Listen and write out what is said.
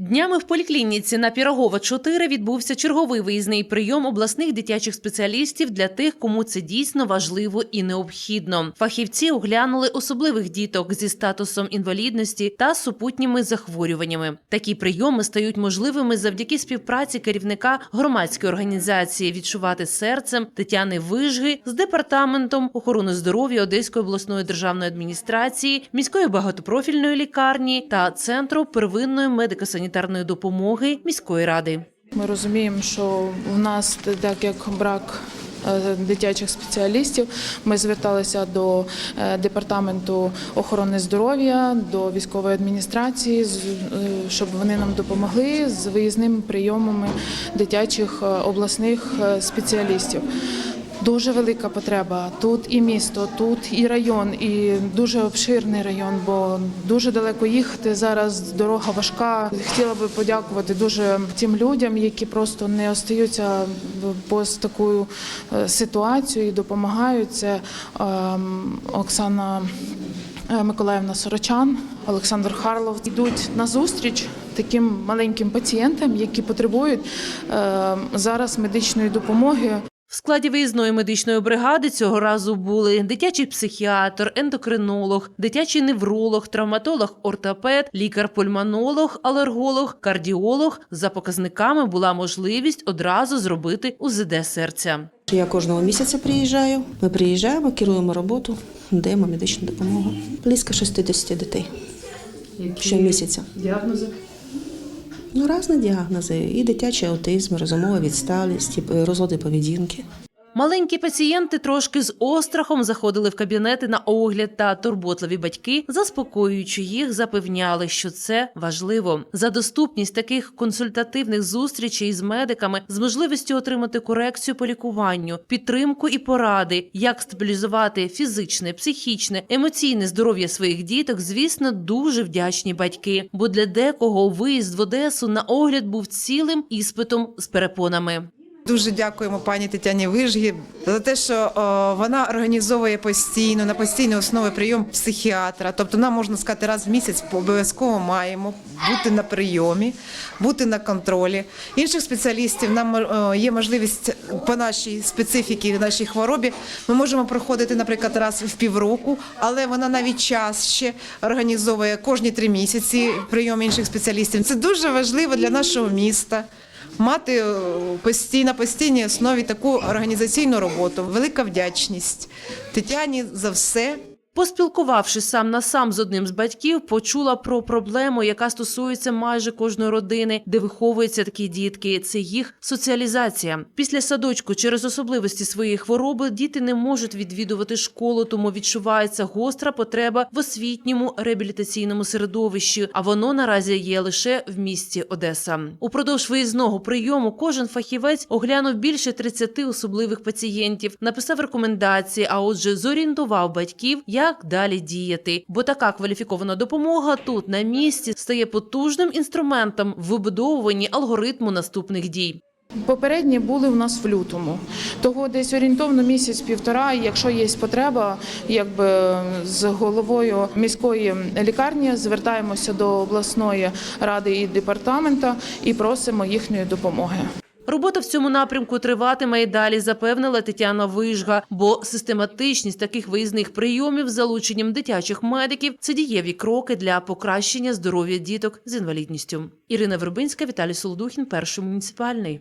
Днями в поліклініці на Пірогова 4 відбувся черговий виїзний прийом обласних дитячих спеціалістів для тих, кому це дійсно важливо і необхідно. Фахівці оглянули особливих діток зі статусом інвалідності та супутніми захворюваннями. Такі прийоми стають можливими завдяки співпраці керівника громадської організації Відчувати серцем Тетяни Вижги з департаментом охорони здоров'я Одеської обласної державної адміністрації, міської багатопрофільної лікарні та центру первинної медико-санітарної допомоги міської ради. Ми розуміємо, що в нас так як брак е, дитячих спеціалістів, ми зверталися до е, департаменту охорони здоров'я, до військової адміністрації, е, щоб вони нам допомогли з виїзними прийомами дитячих обласних спеціалістів. Дуже велика потреба. Тут і місто, тут і район, і дуже обширний район, бо дуже далеко їхати. Зараз дорога важка. Хотіла би подякувати дуже тим людям, які просто не остаються поз такою е, ситуацією допомагають. Це ем, Оксана е, Миколаївна Сорочан, Олександр Харлов йдуть на зустріч таким маленьким пацієнтам, які потребують е, зараз медичної допомоги. В складі виїзної медичної бригади цього разу були дитячий психіатр, ендокринолог, дитячий невролог, травматолог, ортопед, лікар-пульмонолог, алерголог, кардіолог. За показниками була можливість одразу зробити УЗД серця. Я кожного місяця приїжджаю. Ми приїжджаємо, керуємо роботу, даємо медичну допомогу. Близько 60 дітей щомісяця. Діагнози. Ну, різні діагнози. І дитячий аутизм, розумова відсталість, і розлади поведінки. Маленькі пацієнти трошки з острахом заходили в кабінети на огляд, та турботливі батьки, заспокоюючи їх, запевняли, що це важливо. За доступність таких консультативних зустрічей з медиками з можливістю отримати корекцію по лікуванню, підтримку і поради, як стабілізувати фізичне, психічне, емоційне здоров'я своїх діток, звісно, дуже вдячні батьки. Бо для декого виїзд в Одесу на огляд був цілим іспитом з перепонами. Дуже дякуємо пані Тетяні Вижгі за те, що вона організовує постійно на постійній основі прийом психіатра. Тобто, нам можна сказати, раз в місяць обов'язково маємо бути на прийомі, бути на контролі. Інших спеціалістів нам є можливість по нашій специфіці, нашій хворобі. Ми можемо проходити, наприклад, раз в півроку, але вона навіть час ще організовує кожні три місяці прийом інших спеціалістів. Це дуже важливо для нашого міста мати е, постій- на постійній основі таку організаційну роботу. Велика вдячність Тетяні за все. Поспілкувавшись сам на сам з одним з батьків, почула про проблему, яка стосується майже кожної родини, де виховуються такі дітки. Це їх соціалізація. Після садочку через особливості своєї хвороби діти не можуть відвідувати школу, тому відчувається гостра потреба в освітньому реабілітаційному середовищі. А воно наразі є лише в місті Одеса. Упродовж виїзного прийому кожен фахівець оглянув більше 30 особливих пацієнтів, написав рекомендації, а отже, зорієнтував батьків, як далі діяти. Бо така кваліфікована допомога тут на місці стає потужним інструментом в вибудовуванні алгоритму наступних дій. Попередні були у нас в лютому. Того десь орієнтовно місяць-півтора, якщо є потреба, якби з головою міської лікарні звертаємося до обласної ради і департамента і просимо їхньої допомоги. Робота в цьому напрямку триватиме і далі, запевнила Тетяна Вижга. Бо систематичність таких виїзних прийомів з залученням дитячих медиків це дієві кроки для покращення здоров'я діток з інвалідністю. Ірина Вербинська, Віталій Солодухін, перший муніципальний.